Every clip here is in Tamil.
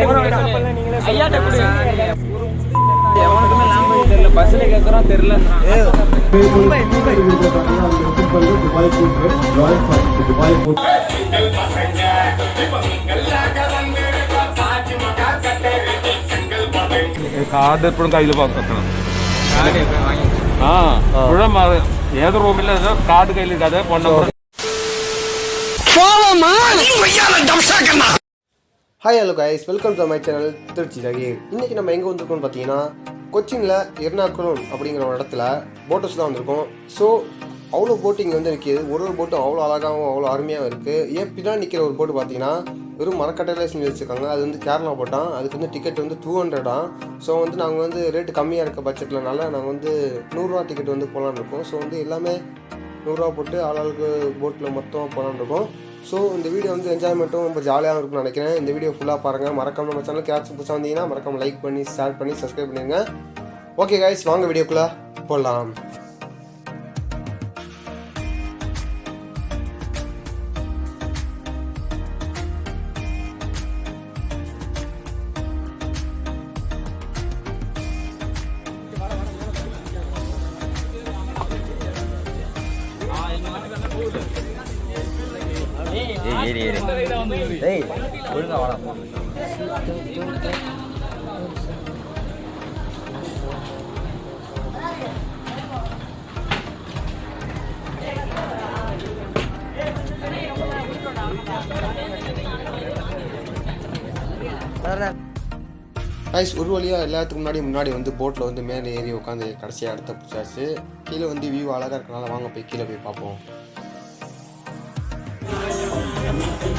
ஐயாட்ட கொடு. எவனுக்குமே language தெரியல பஸ்ல கேக்குறோம் தெரியலன்றான் കാർഡ് എപ്പോഴും കയ്യിൽ വെക്കണം கார்டு எப்ப வாங்கி ആ എപ്പോഴും അത് ഏത് റൂമിലും card കയ്യിലിടാതെ phone number hi hello guys welcome to my channel Trichy ரகீர் இன்றைக்கி நம்ம எங்கே வந்திருக்கோம்னு பார்த்தீங்கன்னா கொச்சினில் எர்ணாகுளம் அப்படிங்கிற ஒரு இடத்துல போட்டஸ் தான் வந்திருக்கோம். ஸோ அவ்வளோ போட்டிங் வந்து நிற்கிது ஒரு ஒரு போட்டும் அவ்வளோ அழகாகவும் அவ்வளோ அருமையாகவும் இருக்குது ஏன் பின்னாடி நிற்கிற ஒரு போட்டு பார்த்தீங்கன்னா வெறும் மரக்கட்டையில செஞ்சு வச்சுருக்காங்க. அது வந்து கேரளா போட்டான் அதுக்கு வந்து டிக்கெட் வந்து டூ ஹண்ட்ரடா ஸோ வந்து நாங்கள் வந்து ரேட்டு கம்மியாக இருக்க பட்ஜெட்லனால நாங்கள் வந்து நூறுரூவா டிக்கெட் வந்து போகலான்னு இருக்கோம். ஸோ வந்து எல்லாமே நூறுரூவா போட்டு ஆளாளுக்கு போட்டில் மொத்தம் போகலான்னு இருக்கோம். ஸோ இந்த வீடியோ வந்து என்ஜாய்மெண்ட்டும் ரொம்ப ஜாலியாக இருக்கும்னு நினைக்கிறேன். இந்த வீடியோ ஃபுல்லாக பாருங்கள் மறக்காம நம்ம சேனலுக்கு யாராச்சும் புதுசாக வந்தீங்கன்னா மறக்காம லைக் பண்ணி ஷேர் பண்ணி சப்ஸ்கிரைப் பண்ணிடுங்க. ஓகே கைஸ் வாங்க வீடியோக்குள்ளே போடலாம் கைஸ் ஒரு வழியாக எல்லாத்துக்கு முன்னாடி முன்னாடி வந்து போட்டில் வந்து மேலே ஏறி உட்காந்து கடைசியாக இடத்த பிடிச்சாச்சு கீழே வந்து வியூ அழகாக இருக்கனால வாங்க போய் கீழே போய் பார்ப்போம்.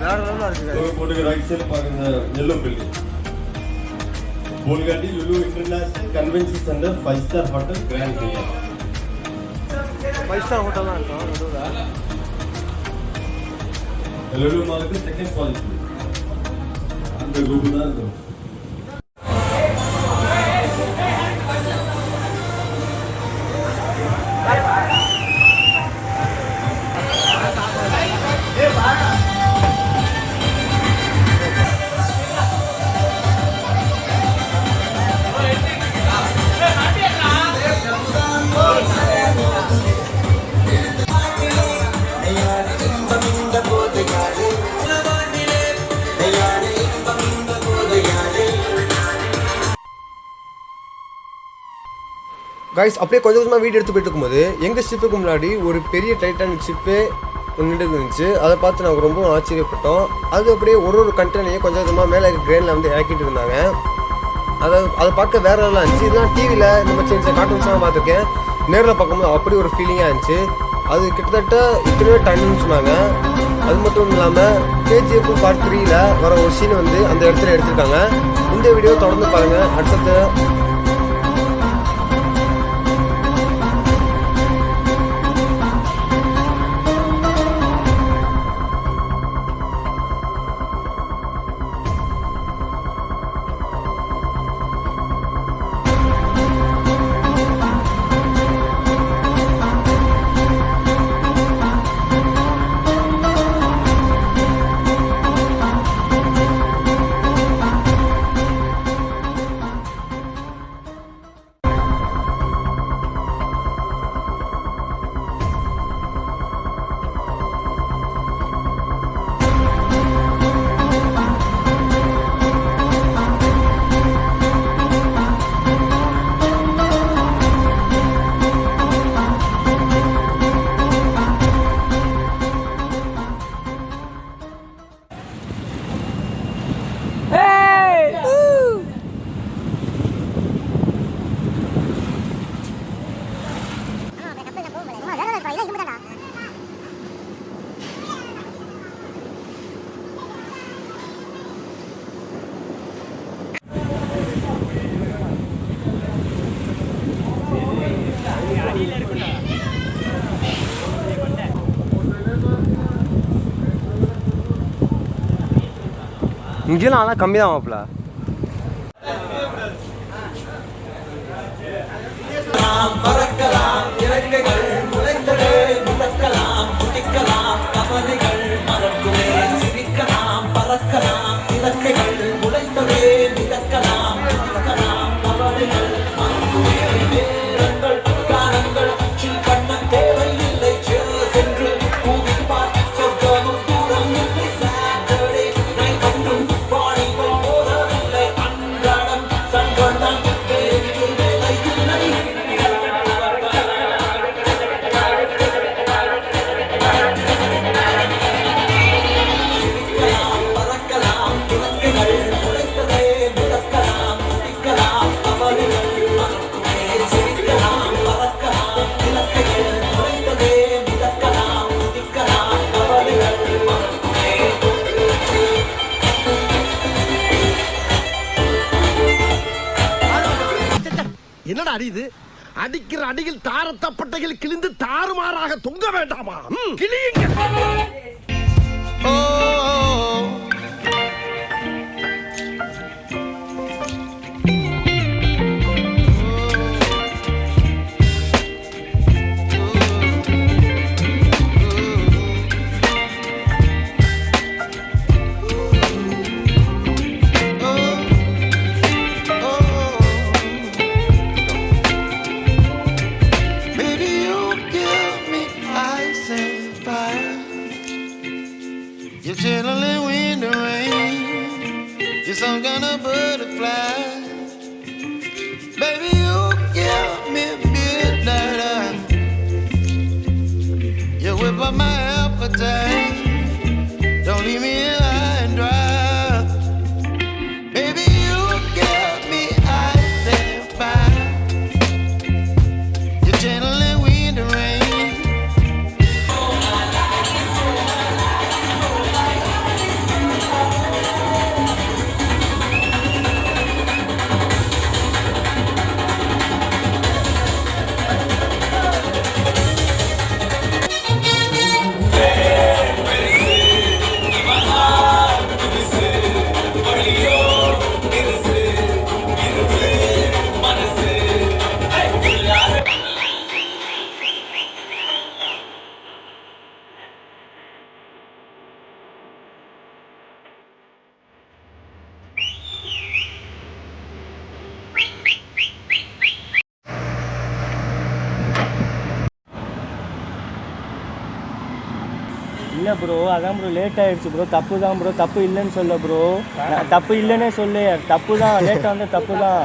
போட்டுக்கு ரைட் சைடு பாருங்க yellow building Bolgatty Lulu international convention centre five star hotel grand five star hotel தான் இருக்கும் லுலு மாலுக்கு செகண்ட் குவாலிட்டி அந்த ரூம் தான் இருக்கும். கைஸ் அப்படியே கொஞ்சம் கொஞ்சமாக வீடு எடுத்து போயிட்டு இருக்கும்போது எங்கள் ஷிப்புக்கு முன்னாடி ஒரு பெரிய டைட்டானிக் ஷிப்பே நின்று இருந்துச்சு. அதை பார்த்து நாங்கள் ரொம்ப ஆச்சரியப்பட்டோம். அது அப்படியே ஒரு ஒரு கண்டெய்னையும் கொஞ்சம் கொஞ்சமாக மேலே கிரெயினில் வந்து இறக்கிட்டு இருந்தாங்க. அதை அதை பார்க்க வேற லெவலாக இருந்துச்சு. இதெல்லாம் டிவியில் நம்ம மாதிரி சின்ன கார்ட்டூன்ஸ்லாம் பார்த்துருக்கேன். நேரில் பார்க்கும்போது அப்படி ஒரு ஃபீலிங்காக இருந்துச்சு. அது கிட்டத்தட்ட இத்தனையோ டன்னுன்னு சொன்னாங்க. அது மட்டும் இல்லாமல் கேஜிஎஃப் பார்ட் த்ரீயில் வர ஒரு சீன் வந்து அந்த இடத்துல எடுத்திருக்காங்க. இந்த வீடியோ தொடர்ந்து பாருங்கள் அடுத்தது இங்கெல்லாம் ஆனால் கம்மி தான் மாப்பிள்ள என்னடா இது அடிக்கிற அடியில் தாரத்தப்பட்டைகள் கிழிந்து தாறுமாறாக தொங்க வேண்டாமா? ம், day. இல்லை ப்ரோ அதான் ப்ரோ லேட் ஆயிடுச்சு ப்ரோ தப்பு தான் ப்ரோ தப்பு இல்லைன்னு சொல்ல ப்ரோ தப்பு இல்லைன்னே சொல்லு. தப்பு தான் லேட்டாக வந்து தப்பு தான்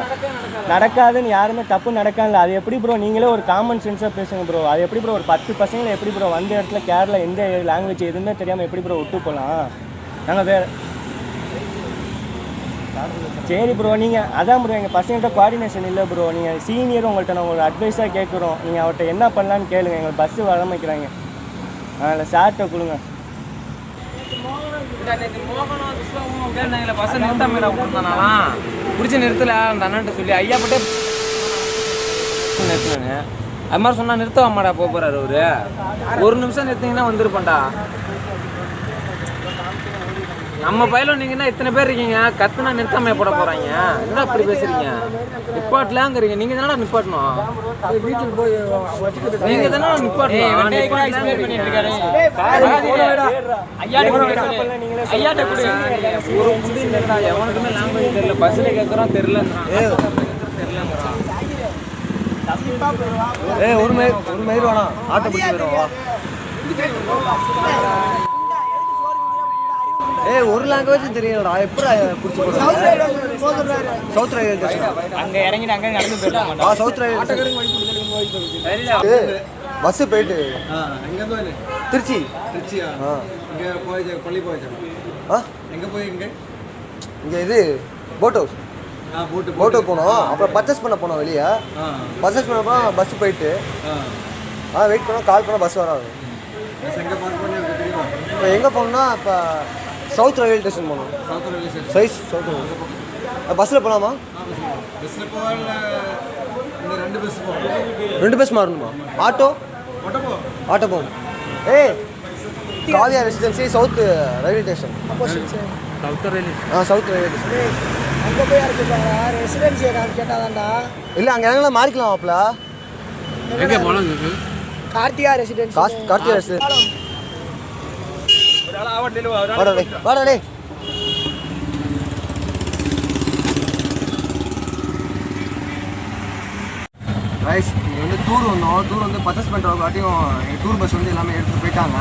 நடக்காதுன்னு யாருமே தப்பு நடக்காதுல்ல அது எப்படி ப்ரோ நீங்களே ஒரு காமன் சென்ஸாக பேசுங்க ப்ரோ அது எப்படி ப்ரோ ஒரு பத்து பசங்களை எப்படி ப்ரோ வந்த இடத்துல கேரளா எந்த லாங்குவேஜ் எதுவுமே தெரியாமல் எப்படி ப்ரோ விட்டு போகலாம். நாங்கள் வேறு சரி ப்ரோ நீங்கள் அதான் ப்ரோ எங்கள் பசங்கள்கிட்ட கோஆர்டினேஷன் இல்லை ப்ரோ நீங்கள் சீனியர் உங்கள்கிட்ட நான் ஒரு அட்வைஸாக கேட்குறோம் நீங்கள் அவர்கிட்ட என்ன பண்ணலான்னு கேளுங்க. எங்களுக்கு பஸ்ஸு வர வைக்கிறாங்க. அதனால் சார்கிட்ட கொடுங்க. நேற்று மோகனம் விஸ்வமும் உட்கார்ந்தாங்களே பஸ் நிறுத்தாம விட்டுருந்தானாலாம் பிடிச்சி நிறுத்தல அந்த அண்ணன்ட்ட சொல்லி ஐயா பட்டே நிறுத்தினாங்க அது மாதிரி சொன்னா நிறுத்த மாடா போக போறாரு அவரு. ஒரு நிமிஷம் நிறுத்திங்கன்னா வந்திருப்பான்டா. நம்ம பயிலும் நீங்க என்ன இத்தனை பேர் இருக்கீங்க. கத்துனா நிறுத்தாம போட போறாங்க? என்ன அப்படி பேசுறீங்க? நிப்பாட்டலாங்கிறீங்க. நீங்க தானே நிப்பாட்டணும்? வீட்டுக்கு போய் நீங்க தானே நிப்பாட்டணும்? எவனுக்குமே லாங்குவேஜ் தெரியல. பஸ்ல கேக்குறோம் தெரியலன்றான் தெரியலங்கிறான் ஏ ஒரு மயிர் ஒரு மயிர் வேணாம். ஆட்டோ பிடிச்சி போயிடும் வா. ஏ ஒரு லாங்குவேஜும் தெரியலடா எப்படி பிடிச்சி சவுத் ரயில்வே ஸ்டேஷன் அங்கே இறங்கிட்டு அங்கே நடந்து போயிடலாம் ஆ சவுத் ரயில்வே பஸ் போயிட்டு. திருச்சி. திருச்சியா? ஆ. இங்க போய் பள்ளி போயிச்சா ஆ? எங்க போய் இங்க? இங்கே இது போட் ஹவுஸ் ஆ போட்டு போட்டு போனோம். அப்புறம் பர்ச்சேஸ் பண்ண போனோம் வெளியே. பர்ச்சேஸ் பண்ண போனால் பஸ் போயிட்டு. ஆ. வெயிட் பண்ணோம். கால் பண்ணால் பஸ் வராது எங்கே போகணும்னா இப்போ சவுத் ரயில்வே ஸ்டேஷன் போகணும். South railway station. Size south railway பஸ்ஸில் போகலாமா பஸ்ஸில் ரெண்டு பஸ் ரெண்டு பஸ் மாறணுமா? ஆட்டோ? ஆட்டோ போகணும். ஏய் Kavya residency south railway station. South railway ஆ சவுத் ரயில்வே ஸ்டேஷன். அங்கே போய் இறக்கிப்பாங்க ரெசிடென்சி நான் கேட்டாதான்டா. இல்லை அங்கே எங்கன்னா மாறிக்கலாம் மாப்பிள எங்கே போகலாம் கார்த்திகா ரெசிடென்சி கார்த்திகா ரெஸ்ட் வாடா வாடா ரைஸ் இங்கே வந்து டூர் வந்தோம். டூர் வந்து பர்ச்சேஸ் பண்ணுற எங்கள் டூர் பஸ் வந்து எல்லாமே எடுத்துகிட்டு போயிட்டாங்க.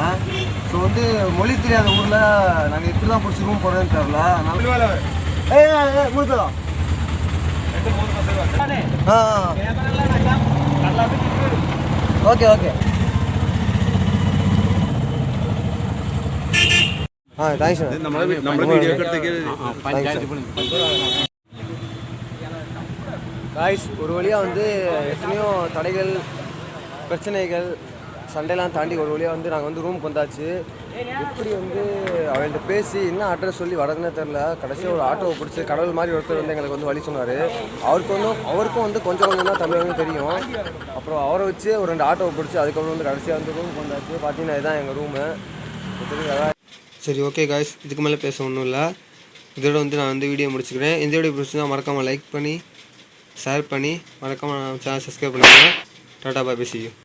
ஸோ வந்து மொழி தெரியாத ஊரில் நாங்கள் எப்படி தான் பிடிச்சி ரூம் போடுறதுன்னு தெரில அதனால ஆ ஓகே ஓகே ஆ தேங்க்ஸ் നമ്മുടെ വീഡിയോ എടുത്തേക്ക് காய்ஸ் ஒரு வழியாக வந்து எத்தனையோ தடைகள் பிரச்சனைகள் சண்டைலாம் தாண்டி ஒரு வழியாக வந்து நாங்கள் வந்து ரூமுக்கு வந்தாச்சு எப்படி வந்து அவள்கிட்ட பேசி என்ன அட்ரஸ் சொல்லி வரதுன்னே தெரில கடைசியாக ஒரு ஆட்டோவை பிடிச்சி கடவுள் மாதிரி ஒருத்தர் வந்து எங்களுக்கு வந்து வழி சொன்னார் அவருக்கு வந்து அவருக்கும் வந்து கொஞ்சம் கொஞ்சம் தான் தமிழ் வந்து தெரியும் அப்புறம் அவரை வச்சு ஒரு ரெண்டு ஆட்டோவை பிடிச்சி அதுக்கப்புறம் வந்து கடைசியாக வந்து ரூமுக்கு வந்தாச்சு பார்த்தீங்கன்னா இதுதான் எங்கள் ரூமு சரி ஓகே காய்ஸ் இதுக்கு மேலே பேச ஒன்றும் இல்லை. இதோட வந்து நான் வந்து வீடியோ முடிச்சுக்கிறேன். இந்த வீடியோ பிடிச்சிருந்தா மறக்காமல் லைக் பண்ணி ஷேர் பண்ணி மறக்காமல் சேனல் சப்ஸ்கிரைப் பண்ணிக்கிறேன் டாட்டா பாய் பேசியும்